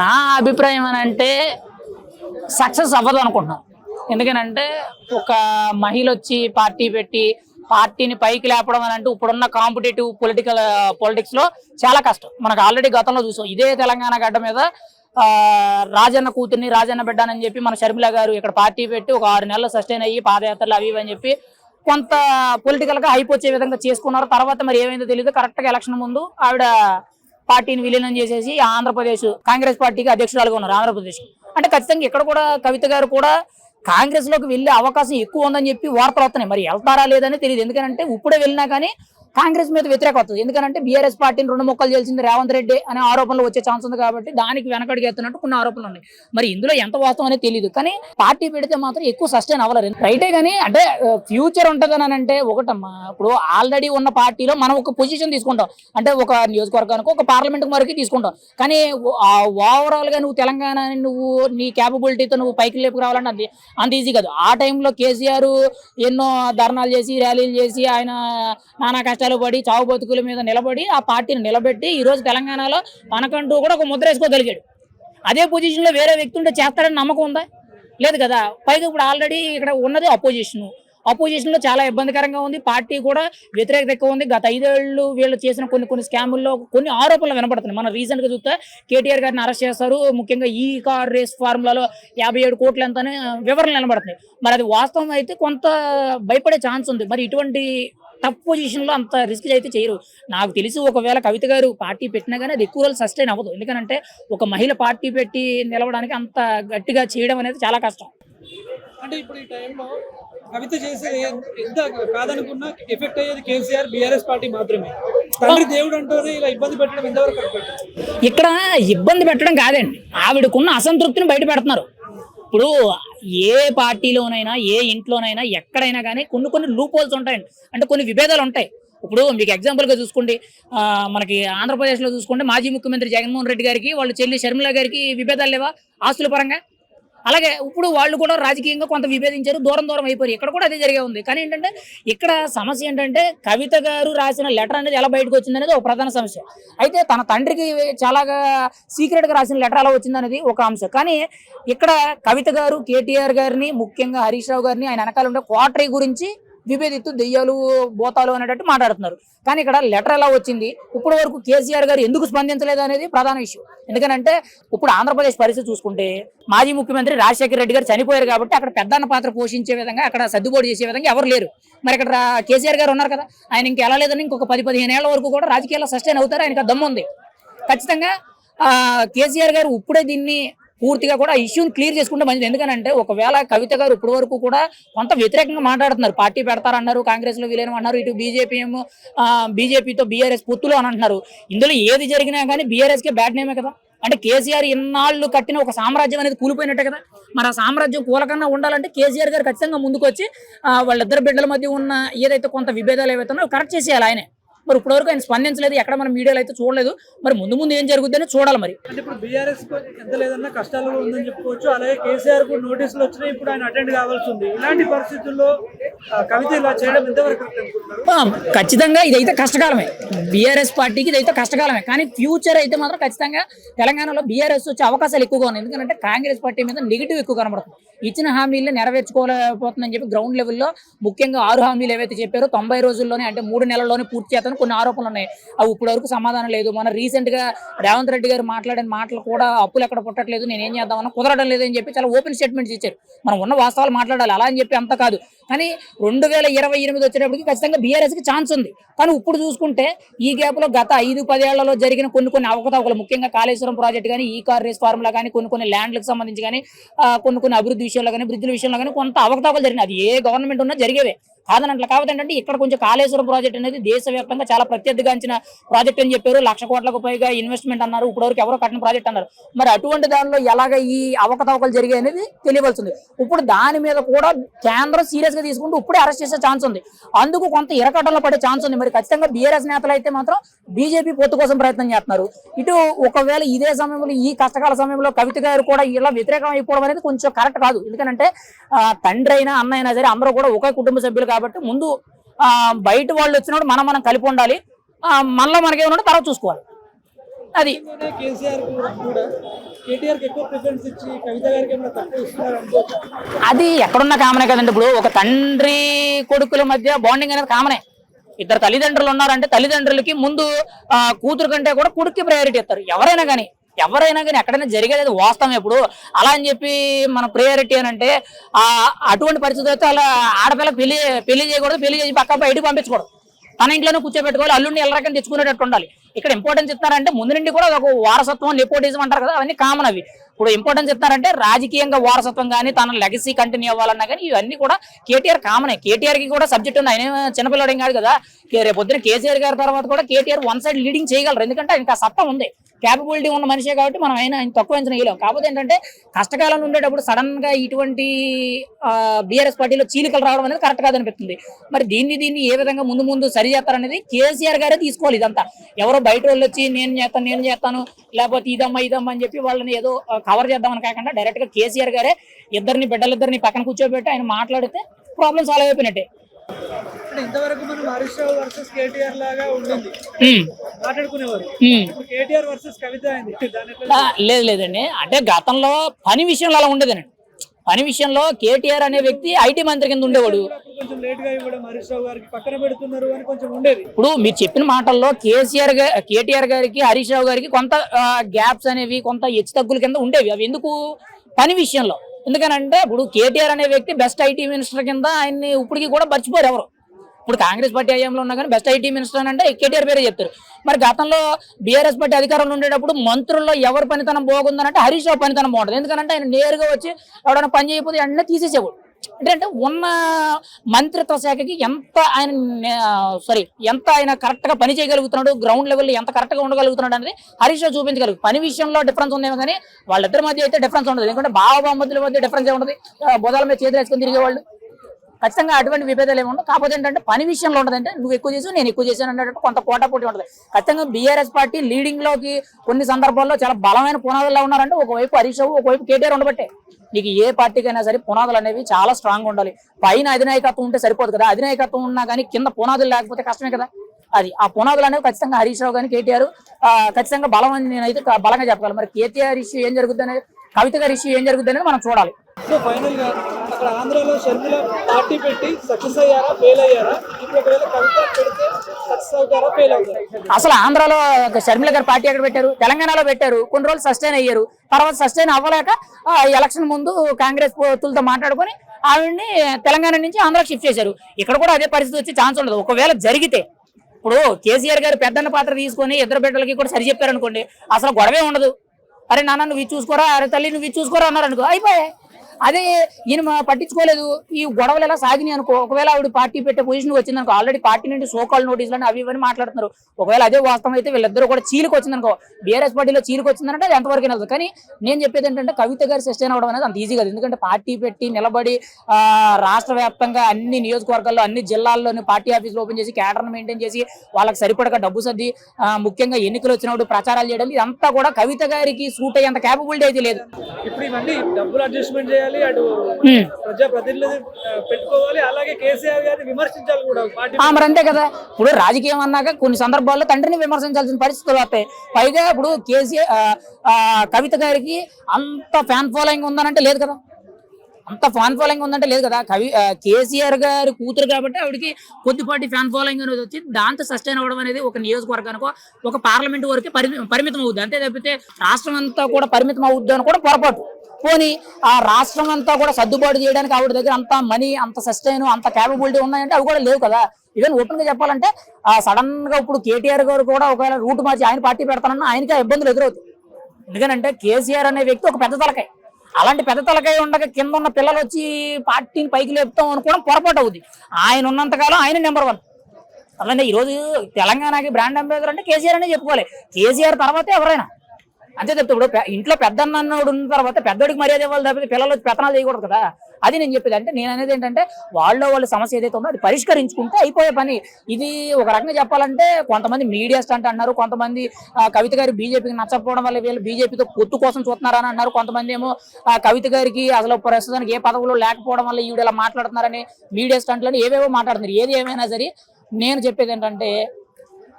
నా అభిప్రాయం అని అంటే సక్సెస్ అవ్వదు అనుకుంటున్నాను ఎందుకనంటే ఒక మహిళ వచ్చి పార్టీ పెట్టి పార్టీని పైకి లేపడం అని అంటే ఇప్పుడున్న కాంపిటేటివ్ పొలిటికల్ పొలిటిక్స్లో చాలా కష్టం. మనకు ఆల్రెడీ గతంలో చూసాం. ఇదే తెలంగాణ గడ్డ మీద రాజన్న కూతుర్ని రాజన్న బిడ్డనని చెప్పి మన షర్మిల గారు ఇక్కడ పార్టీ పెట్టి ఒక ఆరు నెలలు సస్టైన్ అయ్యి పాదయాత్రలు అవి అని చెప్పి కొంత పొలిటికల్గా హైప్ వచ్చే విధంగా చేసుకున్నారు. తర్వాత మరి ఏమైందో తెలియదు కరెక్ట్గా ఎలక్షన్ ముందు ఆవిడ పార్టీని విలీనం చేసేసి ఆంధ్రప్రదేశ్ కాంగ్రెస్ పార్టీకి అధ్యక్షురాలుగా ఉన్నారు ఆంధ్రప్రదేశ్. అంటే ఖచ్చితంగా ఇక్కడ కూడా కవిత గారు కూడా కాంగ్రెస్లోకి వెళ్ళే అవకాశం ఎక్కువ ఉందని చెప్పి వార్తలు వస్తున్నాయి. మరి వెళ్తారా లేదని తెలియదు. ఎందుకంటే ఇప్పుడే వెళ్ళినా కానీ కాంగ్రెస్ మీద వ్యతిరేకత వస్తుంది. ఎందుకంటే బీఆర్ఎస్ పార్టీని రెండు మొక్కలు చేసింది రేవంత్ రెడ్డి అనే ఆరోపణలు వచ్చే ఛాన్స్ ఉంది కాబట్టి దానికి వెనకడికి ఎత్తున్నట్టు కొన్ని ఆరోపణలు ఉన్నాయి. మరి ఇందులో ఎంత వాస్తవం అనేది తెలియదు కానీ పార్టీ పెడితే మాత్రం ఎక్కువ సస్టైన్ అవ్వలేదు రైటే కానీ అంటే ఫ్యూచర్ ఉంటుందని అని అంటే ఒకటమ్మా ఇప్పుడు ఆల్రెడీ ఉన్న పార్టీలో మనం ఒక పొజిషన్ తీసుకుంటాం. అంటే ఒక నియోజకవర్గానికి ఒక పార్లమెంట్ వరకు తీసుకుంటాం. కానీ ఓవరాల్గా నువ్వు తెలంగాణ నువ్వు నీ క్యాపబిలిటీతో నువ్వు పైకి లేపుకు రావాలంటే అంత అంత ఈజీ కాదు. ఆ టైంలో కేసీఆర్ ఎన్నో ధర్నాలు చేసి ర్యాలీలు చేసి ఆయన నానా కష్టాలు పడి చావు బతుకుల మీద నిలబడి ఆ పార్టీని నిలబెట్టి ఈ రోజు తెలంగాణలో తనకంటూ కూడా ఒక ముద్ర వేసుకోగలిగాడు. అదే పొజిషన్లో వేరే వ్యక్తి ఉంటే చేస్తాడని నమ్మకం ఉందా? లేదు కదా. పైగా ఇప్పుడు ఆల్రెడీ ఇక్కడ ఉన్నది అపోజిషన్ అపోజిషన్లో చాలా ఇబ్బందికరంగా ఉంది. పార్టీ కూడా వ్యతిరేకత ఎక్కువ ఉంది. గత ఐదేళ్ళు వీళ్ళు చేసిన కొన్ని కొన్ని స్కాముల్లో కొన్ని ఆరోపణలు వినపడుతున్నాయి. మనం రీసెంట్గా చూస్తే కేటీఆర్ గారిని అరెస్ట్ చేస్తారు ముఖ్యంగా ఈ కార్ రేస్ ఫార్ములాలో యాభై ఏడు కోట్లు ఎంత వివరణలు వినబడుతున్నాయి మరి అది వాస్తవం అయితే కొంత భయపడే ఛాన్స్ ఉంది. మరి ఇటువంటి టఫ్ పొజిషన్లో అంత రిస్క్ అయితే చేయరు. నాకు తెలిసి ఒకవేళ కవిత గారు పార్టీ పెట్టినా కానీ అది ఎక్కువ రోజులు సస్టైన్ అవ్వదు. ఎందుకంటే ఒక మహిళ పార్టీ పెట్టి నిలవడానికి అంత గట్టిగా చేయడం అనేది చాలా కష్టం. అంటే ఇప్పుడు ఈ టైంలో కవిత చేసేది ఎంత కాదనుకున్నా ఎఫెక్ట్ అయ్యేది కేసీఆర్ బీఆర్ఎస్ పార్టీ మాత్రమే. తండ్రి దేవుడు అంటూనే ఇలా ఇబ్బంది పెట్టడం ఎంతవరకు ఇక్కడ ఇబ్బంది పెట్టడం కాదండి. ఆవిడకున్న అసంతృప్తిని బయట పెడుతున్నారు. ఇప్పుడు ఏ పార్టీలోనైనా ఏ ఇంట్లోనైనా ఎక్కడైనా కానీ కొన్ని కొన్ని లూప్ హోల్స్ ఉంటాయండి. అంటే కొన్ని విభేదాలు ఉంటాయి. ఇప్పుడు మీకు ఎగ్జాంపుల్గా గా చూసుకోండి మనకి ఆంధ్రప్రదేశ్లో చూసుకుంటే మాజీ ముఖ్యమంత్రి జగన్మోహన్ రెడ్డి గారికి వాళ్ళ చెల్లి షర్మిల గారికి విభేదాలు లేవా? ఆస్తుల పరంగా? అలాగే ఇప్పుడు వాళ్ళు కూడా రాజకీయంగా కొంత విభేదించారు దూరం దూరం అయిపోయారు. ఇక్కడ కూడా అదే జరిగే ఉంది. కానీ ఏంటంటే ఇక్కడ సమస్య ఏంటంటే కవిత గారు రాసిన లెటర్ అనేది ఎలా బయటకు వచ్చింది అనేది ఒక ప్రధాన సమస్య. అయితే తన తండ్రికి చాలాగా సీక్రెట్గా రాసిన లెటర్ ఎలా వచ్చిందనేది ఒక అంశం. కానీ ఇక్కడ కవిత గారు కేటీఆర్ గారిని ముఖ్యంగా హరీష్ రావు గారిని ఆయన వెనకాల ఉండే క్వార్టరీ గురించి విభేదిత్తు దెయ్యాలు బోతాలు అనేటట్టు మాట్లాడుతున్నారు. కానీ ఇక్కడ లెటర్ ఎలా వచ్చింది? ఇప్పటి వరకు కేసీఆర్ గారు ఎందుకు స్పందించలేదు అనేది ప్రధాన ఇష్యూ. ఎందుకంటే ఇప్పుడు ఆంధ్రప్రదేశ్ పరిస్థితి చూసుకుంటే మాజీ ముఖ్యమంత్రి రాజశేఖర రెడ్డి గారు చనిపోయారు కాబట్టి అక్కడ పెద్దన్న పాత్ర పోషించే విధంగా అక్కడ సర్దుబాటు చేసే విధంగా ఎవరు లేరు. మరి ఇక్కడ కేసీఆర్ గారు ఉన్నారు కదా. ఆయన ఇంక ఎలా లేదని ఇంకొక పది పదిహేను ఏళ్ళ వరకు కూడా రాజకీయాల్లో సస్టైన్ అవుతారు. ఆయనకు దమ్ముంది దమ్ము ఉంది. ఖచ్చితంగా ఆ, కేసీఆర్ గారు ఇప్పుడే దీన్ని పూర్తిగా కూడా ఇష్యూని క్లియర్ చేసుకుంటే మంచిది. ఎందుకనంటే ఒకవేళ కవిత గారు ఇప్పటి వరకు కూడా కొంత వ్యతిరేకంగా మాట్లాడుతున్నారు. పార్టీ పెడతారన్నారు కాంగ్రెస్లో విలీనం అన్నారు ఇటు బీజేపీ ఏమో బీజేపీతో బీఆర్ఎస్ పొత్తులు అని అంటున్నారు. ఇందులో ఏది జరిగినా కానీ బీఆర్ఎస్ కే బ్యాడ్ నేమే కదా. అంటే కేసీఆర్ ఇన్నాళ్ళు కట్టిన ఒక సామ్రాజ్యం అనేది కూలిపోయినట్టే కదా. మరి ఆ సామ్రాజ్యం కూలకన్నా ఉండాలంటే కేసీఆర్ గారు ఖచ్చితంగా ముందుకు వచ్చి వాళ్ళిద్దరు బిడ్డల మధ్య ఉన్న ఏదైతే కొంత విభేదాలు ఏవైతే ఉన్నాయో కరెక్ట్ చేసేయాలి ఆయనే. మరి ఇప్పటివరకు ఆయన స్పందించలేదు ఎక్కడ మనం మీడియాలో అయితే చూడలేదు. మరి ముందు ముందు ఏం జరుగుతుందని చూడాలి మరి. అంటే ఇప్పుడు బీఆర్ఎస్ ఎంత లేదన్నా కష్టాలలో ఉందని చెప్పుకోవచ్చు. అలాగే కేసీఆర్కు నోటీసులు వచ్చినాయి ఇప్పుడు ఆయన అటెండ్ కావాల్సి ఉంది. ఇలాంటి పరిస్థితుల్లో కవిత ఇలా చేయడం ఎంతవరకు ఖచ్చితంగా ఇదైతే కష్టకాలమే. బీఆర్ఎస్ పార్టీకి ఇదైతే కష్టకాలమే. కానీ ఫ్యూచర్ అయితే మాత్రం ఖచ్చితంగా తెలంగాణలో బీఆర్ఎస్ వచ్చే అవకాశాలు ఎక్కువగా ఉన్నాయి. ఎందుకంటే కాంగ్రెస్ పార్టీ మీద నెగిటివ్ ఎక్కువ కనబడుతుంది. ఇచ్చిన హామీలు నెరవేర్చుకోలేకపోతుందని చెప్పి గ్రౌండ్ లెవెల్లో ముఖ్యంగా ఆరు హామీలు ఏవైతే చెప్పారో తొంభై రోజుల్లోనే అంటే మూడు నెలల్లోనే పూర్తి చేస్తాను కొన్ని ఆరోపణలు ఉన్నాయి. అవి ఇప్పటి వరకు సమాధానం లేదు. మన రీసెంట్గా రేవంత్ రెడ్డి గారు మాట్లాడిన మాటలు కూడా అప్పులు ఎక్కడ పుట్టట్లేదు నేను ఏం చేద్దామన్నా కుదరడం లేదు అని చెప్పి చాలా ఓపెన్ స్టేట్మెంట్స్ ఇచ్చారు. మనం ఉన్న వాస్తవాలు మాట్లాడాలి. అలా అని చెప్పి అంత కాదు. కానీ రెండు వేల ఇరవై ఎనిమిది వచ్చేటప్పటికి ఖచ్చితంగా బీఆర్ఎస్కి ఛాన్స్ ఉంది. కానీ ఇప్పుడు చూసుకుంటే ఈ గ్యాప్లో గత ఐదు పదేళ్ళలో జరిగిన కొన్ని కొన్ని అవకతవకలు ముఖ్యంగా కాళేశ్వరం ప్రాజెక్ట్ కానీ ఈ కార్ రేస్ ఫార్ములా కానీ కొన్ని కొన్ని ల్యాండ్లకు సంబంధించి కానీ ఆ, కొన్ని కొన్ని అభివృద్ధి విషయంలో కానీ వృద్ధుల విషయంలో కానీ కొంత అవకతవకలు జరిగినాయి. అది ఏ గవర్నమెంట్ ఉన్నా జరిగేవే. కాదనట్ల కాకపోతే ఏంటంటే ఇక్కడ కొంచెం కాళేశ్వరం ప్రాజెక్ట్ అనేది దేశవ్యాప్తంగా చాలా ప్రత్యర్థిగాంచిన ప్రాజెక్ట్ అని చెప్పారు. లక్ష కోట్లకు పైగా ఇన్వెస్ట్మెంట్ అన్నారు. ఇప్పటివరకు ఎవరో కట్టిన ప్రాజెక్ట్ అన్నారు. మరి అటువంటి దానిలో ఎలాగ ఈ అవకతవకలు జరిగాయి అనేది తెలియవలసింది. ఇప్పుడు దాని మీద కూడా కేంద్రం సీరియస్గా తీసుకుంటూ ఇప్పుడే అరెస్ట్ చేసే ఛాన్స్ ఉంది. అందుకు కొంత ఇరకటంలో పడే ఛాన్స్ ఉంది. మరి ఖచ్చితంగా బీఆర్ఎస్ నేతలు అయితే మాత్రం బీజేపీ పొత్తు కోసం ప్రయత్నం చేస్తున్నారు. ఇటు ఒకవేళ ఇదే సమయంలో ఈ కష్టకాల సమయంలో కవిత గారు కూడా ఇలా వ్యతిరేకం అయిపోవడం అనేది కొంచెం కరెక్ట్ కాదు. ఎందుకంటే తండ్రి అయినా అన్న అయినా సరే అందరూ కూడా ఒకే కుటుంబ సభ్యులు కాబట్టి ముందు బయట వాళ్ళు వచ్చినప్పుడు మనం మనం కలిపి ఉండాలి. మనలో మనకేమన్నా తర్వాత చూసుకోవాలి. అది. అది ఎక్కడున్న కామనే కదండి ఇప్పుడు. ఒక తండ్రి కొడుకుల మధ్య బాండింగ్ అనేది కామనే. ఇద్దరు తల్లిదండ్రులు ఉన్నారంటే తల్లిదండ్రులకి ముందు కూతురు కంటే కూడా కొడుక్కి ప్రయారిటీ ఇస్తారు. ఎవరైనా కానీ. ఎవరైనా కానీ ఎక్కడైనా జరిగేది వాస్తవం ఇప్పుడు అలా అని చెప్పి మన ప్రియారిటీ అని అంటే అటువంటి పరిస్థితి అయితే అలా ఆడపిల్ల పెళ్ళి పెళ్ళి చేయకూడదు పెళ్ళి చేసి పక్క బయటకు పంపించకూడదు. తన ఇంట్లోనే కూర్చోబెట్టుకోవాలి అల్లుడిని ఎల్లరకని తెచ్చుకునేటట్టు ఉండాలి. ఇక్కడ ఇంపార్టెన్స్ ఇస్తారంటే ముందు నుండి కూడా ఒక వారసత్వం నెపోటిజం అంటారు కదా అవన్నీ కామన్ అవి. ఇప్పుడు ఇంపార్టెన్స్ ఇస్తారంటే రాజకీయంగా వారసత్వం కానీ తన లెగసీ కంటిన్యూ అవ్వాలన్నా కానీ ఇవన్నీ కూడా కేటీఆర్ కామనే కేటీఆర్కి కూడా సబ్జెక్ట్ ఉంది. ఆయన ఏమీ చిన్నపిల్లడేం కాదు కదా. రేపొద్దున రేపు పొద్దున కేసీఆర్ గారి తర్వాత కూడా కేటీఆర్ వన్ సైడ్ లీడింగ్ చేయగలరు. ఎందుకంటే ఆయనకి ఆ సత్తా ఉంది. క్యాపబిలిటీ ఉన్న మనిషే కాబట్టి మనం ఆయన ఆయన తక్కువ అంచనా వేయలేం. కాకపోతే ఏంటంటే కష్టకాలంలో ఉండేటప్పుడు సడన్గా ఇటువంటి బీఆర్ఎస్ పార్టీలో చీలికలు రావడం అనేది కరెక్ట్ కాదనిపిస్తుంది మరి దీన్ని దీన్ని ఏ విధంగా ముందు ముందు సరి చేస్తారనేది కేసీఆర్ గారే తీసుకోవాలి ఇదంతా. ఎవరో బయట వాళ్ళు వచ్చి నేను చేస్తాను నేను చేస్తాను లేకపోతే ఇదమ్మా ఇదమ్మా అని చెప్పి వాళ్ళని ఏదో కవర్ చేద్దామని కాకుండా డైరెక్ట్గా కేసీఆర్ గారే ఇద్దరిని బిడ్డలిద్దరిని పక్కన కూర్చోబెట్టి ఆయన మాట్లాడితే ప్రాబ్లమ్ సాల్వ్ అయిపోయినట్టే. అంటే ఇంతవరకు మనం హరీష్ రావు వర్సెస్ కేటీఆర్ లాగా ఉండింది. మాట్లాడుకునేవారు. ఇప్పుడు కేటీఆర్ వర్సెస్ కవిత అయింది. లేదు లేదండి. అంటే గతంలో పని విషయంలో అలా ఉండేదండి పని విషయంలో కేటీఆర్ అనే వ్యక్తి ఐటీ మంత్రి కింద ఉండేవాడు. ఇప్పుడు మీరు చెప్పిన మాటల్లో కేసీఆర్ కేటీఆర్ గారికి హరీష్ రావు గారికి కొంత గ్యాప్స్ అనేవి కొంత హెచ్చు తగ్గుల కింద ఉండేవి. అవి ఎందుకు? పని విషయంలో. ఎందుకనంటే ఇప్పుడు కేటీఆర్ అనే వ్యక్తి బెస్ట్ ఐటీ మినిస్టర్ కింద ఆయన్ని ఇప్పటికి కూడా మర్చిపోరు ఎవరు. ఇప్పుడు కాంగ్రెస్ పార్టీ హయాంలో ఉన్నా కానీ బెస్ట్ ఐటీ మినిస్టర్ అని అంటే కేటీఆర్ పేరే చెప్తారు. మరి గతంలో బీఆర్ఎస్ పార్టీ అధికారంలో ఉండేటప్పుడు మంత్రుల్లో ఎవరి పనితనం బాగుందనంటే హరీష్ రావు పనితనం బాగుంటుంది. ఎందుకంటే ఆయన నేరుగా వచ్చి ఎవడైనా పని చేయకపోతే వెంటనే తీసేసేవాడు. ఏంటంటే ఉన్న మంత్రిత్వ శాఖకి ఎంత ఆయన సారీ ఎంత ఆయన కరెక్ట్గా పని చేయగలుగుతున్నాడు గ్రౌండ్ లెవెల్ ఎంత కరెక్ట్గా ఉండగలుగుతున్నాడు అనేది హరీష్ రావు చూపించగలుగు పని విషయంలో డిఫరెన్స్ ఉందేమో కానీ వాళ్ళిద్దరి మధ్య అయితే డిఫరెన్స్ ఉండదు. ఎందుకంటే బావ బామ్మతుల మధ్య డిఫరెన్స్ ఉండదు. బుధాల మీద చేతులు వేసుకొని తిరిగేవాళ్ళు. ఖచ్చితంగా అటువంటి విభేదాలు ఏమి ఉండవు. కాకపోతే ఏంటంటే పని విషయంలో ఉండదంటే నువ్వు ఎక్కువ చేసావు నేను ఎక్కువ చేశాను అన్నట్టు కొంత పోటా పోటీ ఉంటుంది. ఖచ్చితంగా బీఆర్ఎస్ పార్టీ లీడింగ్లోకి కొన్ని సందర్భాల్లో చాలా బలమైన పునాదుల్లో ఉన్నారంటే ఒకవైపు హరీష్ రావు ఒకవైపు కేటీఆర్ ఉండబట్టే. నీకు ఏ పార్టీకైనా సరే పునాదులు అనేవి చాలా స్ట్రాంగ్ ఉండాలి. పైన అధినాయకత్వం ఉంటే సరిపోదు కదా. అధినాయకత్వం ఉన్నా కానీ కింద పునాదులు లేకపోతే కష్టమే కదా. అది ఆ పునాదులు అనేవి ఖచ్చితంగా హరీష్ రావు కానీ కేటీఆర్ ఖచ్చితంగా బలం అని నేనైతే బలంగా చెప్పగలను. మరి కేటీఆర్ ఇష్యూ ఏం జరుగుతుంది అనేది కవిత గారి ఇష్యూ ఏం జరుగుతుంది అనేది మనం చూడాలి. సో ఫైనల్గా అక్కడ ఆంధ్రాలో షర్మిల పార్టీ పెట్టి సక్సెస్ అయ్యారా ఫెయిల్ అయ్యారా? ఇప్పుడు ఒకవేళ కవిత పెడితే సక్సెస్ అవుతారా ఫెయిల్ అవుతారా? అసలు ఆంధ్రాలో షర్మిల గారు పార్టీ ఎక్కడ పెట్టారు? తెలంగాణలో పెట్టారు. కొన్ని రోజులు సస్టైన్ అయ్యారు. తర్వాత సస్టైన్ అవ్వలేక ఆ, ఎలక్షన్ ముందు కాంగ్రెస్ పోతులతో మాట్లాడుకొని ఆవిడ్ని తెలంగాణ నుంచి ఆంధ్రాకి షిఫ్ట్ చేశారు. ఇక్కడ కూడా అదే పరిస్థితి వచ్చే ఛాన్స్ ఉండదు. ఒకవేళ జరిగితే ఇప్పుడు కేసీఆర్ గారు పెద్దన్న పాత్ర తీసుకొని ఇద్దరు బిడ్డలకి కూడా సరి చెప్పారనుకోండి అసలు గొడవే ఉండదు. అరే నాన్న నువ్వు ఇది చూసుకోరా? అరే తల్లి నువ్వు ఇది చూసుకోరా? అన్నారు అనుకో అయిపోయాయి. అదే ఈయన పట్టించుకోలేదు. ఈ గొడవలు ఎలా సాగినాయి అనుకో ఒకవేళ ఆవిడ పార్టీ పెట్టే పొజిషన్ వచ్చింది అనుకో ఆల్రెడీ పార్టీ నుండి సోకాల్ నోటీసులు అని అవి ఇవన్నీ మాట్లాడుతున్నారు. ఒకవేళ అదే వాస్తవం అయితే వీళ్ళిద్దరు కూడా చీలికి వచ్చింది అనుకో బీఆర్ఎస్ పార్టీలో చీలికి వచ్చిందంటే అది ఎంతవరకు వెళ్తుంది కానీ నేను చెప్పేది ఏంటంటే కవిత గారు సస్టైన్ అవ్వడం అనేది అంత ఈజీ కాదు. ఎందుకంటే పార్టీ పెట్టి నిలబడి రాష్ట్ర వ్యాప్తంగా అన్ని నియోజకవర్గాల్లో అన్ని జిల్లాల్లోని పార్టీ ఆఫీసులు ఓపెన్ చేసి క్యాడర్ను మెయింటైన్ చేసి వాళ్ళకి సరిపడక డబ్బు సర్ది ముఖ్యంగా ఎన్నికలు వచ్చినప్పుడు ప్రచారాలు చేయడం ఇదంతా కూడా కవిత గారికి సూట్ అయ్యేంత క్యాపబిలిటీ అయితే లేదు. ఇప్పుడు ఇవన్నీ డబ్బులు అడ్జస్ట్మెంట్ చేయాలి అటు హ్మ్. ప్రజా ప్రతినిధులు పెట్టుకోవాలి. అలాగే కేసీఆర్ గారిని విమర్శించాలి కూడా. మరి అంతే కదా. ఇప్పుడు రాజకీయం అన్నాక కొన్ని సందర్భాల్లో తండ్రిని విమర్శించాల్సిన పరిస్థితులు వస్తాయి పైగా ఇప్పుడు కేసీఆర్ కవిత గారికి అంత ఫ్యాన్ ఫాలోయింగ్ ఉందనంటే లేదు కదా. అంత ఫ్యాన్ ఫాలోయింగ్ ఉందంటే లేదు కదా. కవి కేసీఆర్ గారి కూతురు కాబట్టి ఆవిడకి కొద్దిపాటి ఫ్యాన్ ఫాలోయింగ్ అనేది వచ్చి దాంతో సస్టైన్ అవ్వడం అనేది ఒక నియోజకవర్గానికో ఒక పార్లమెంట్ వరకే పరి పరిమితం అవుద్ది అంతే తప్పితే రాష్ట్రం అంతా కూడా పరిమితం అవుద్ది అని కూడా పొరపాటు. పోనీ ఆ రాష్ట్రం అంతా కూడా సర్దుబాటు చేయడానికి ఆవిడ దగ్గర అంత మనీ అంత సస్టైన్ అంత క్యాపబిలిటీ ఉన్నాయంటే అవి కూడా లేవు కదా. ఈవెన్ ఓపెన్గా చెప్పాలంటే ఆ సడన్గా ఇప్పుడు కేటీఆర్ గారు కూడా ఒకవేళ రూట్ మార్చి ఆయన పార్టీ పెడతానన్నా ఆయనకి ఆ ఇబ్బందులు ఎదురవుతాయి. ఎందుకంటే కేసీఆర్ అనే వ్యక్తి ఒక పెద్ద తలకాయ. అలాంటి పెద్ద తలకాయ ఉండగా కింద ఉన్న పిల్లలు వచ్చి పార్టీని పైకి లేపుతాం అనుకోవడం పొరపాటు అవుద్ది. ఆయన ఉన్నంతకాలం ఆయన నెంబర్ వన్ అలానే ఈరోజు తెలంగాణకి బ్రాండ్ అంబాసిడర్ అంటే కేసీఆర్ అనే చెప్పుకోవాలి. కేసీఆర్ తర్వాతే ఎవరైనా. అంతే చెప్తే ఇప్పుడు ఇంట్లో పెద్ద అన్నోడు ఉన్న తర్వాత పెద్దోడికి మర్యాద ఇవ్వాలి తప్పితే పిల్లలు పెత్తనాలు చేయకూడదు కదా? అది నేను చెప్పేది. అంటే నేను అనేది ఏంటంటే వాళ్ళ వాళ్ళ సమస్య ఏదైతే ఉందో అది పరిష్కరించుకుంటే అయిపోయే పని. ఇది ఒక రకంగా చెప్పాలంటే కొంతమంది మీడియా స్టంట్ అన్నారు కొంతమంది ఆ, కవిత గారి బీజేపీకి నచ్చకపోవడం వల్ల వీళ్ళు బీజేపీతో పొత్తు కోసం చూస్తున్నారని అన్నారు. కొంతమంది ఏమో ఆ, కవిత గారికి అసలు ప్రస్తుతానికి ఏ పదవులు లేకపోవడం వల్ల ఈవిడ ఇలా మాట్లాడుతున్నారని మీడియా స్టంట్లని ఏవేవో మాట్లాడుతున్నారు. ఏది ఏమైనా సరే నేను చెప్పేది ఏంటంటే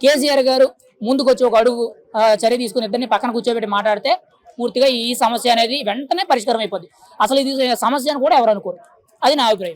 కేసీఆర్ గారు ముందుకొచ్చి ఒక అడుగు ఆ, చర్య తీసుకుని ఇద్దరిని పక్కన కూర్చోబెట్టి మాట్లాడితే పూర్తిగా ఈ సమస్య అనేది వెంటనే పరిష్కారం అయిపోద్ది అసలు ఇది సమస్య అని కూడా ఎవరు అనుకోరు. అది నా అభిప్రాయం.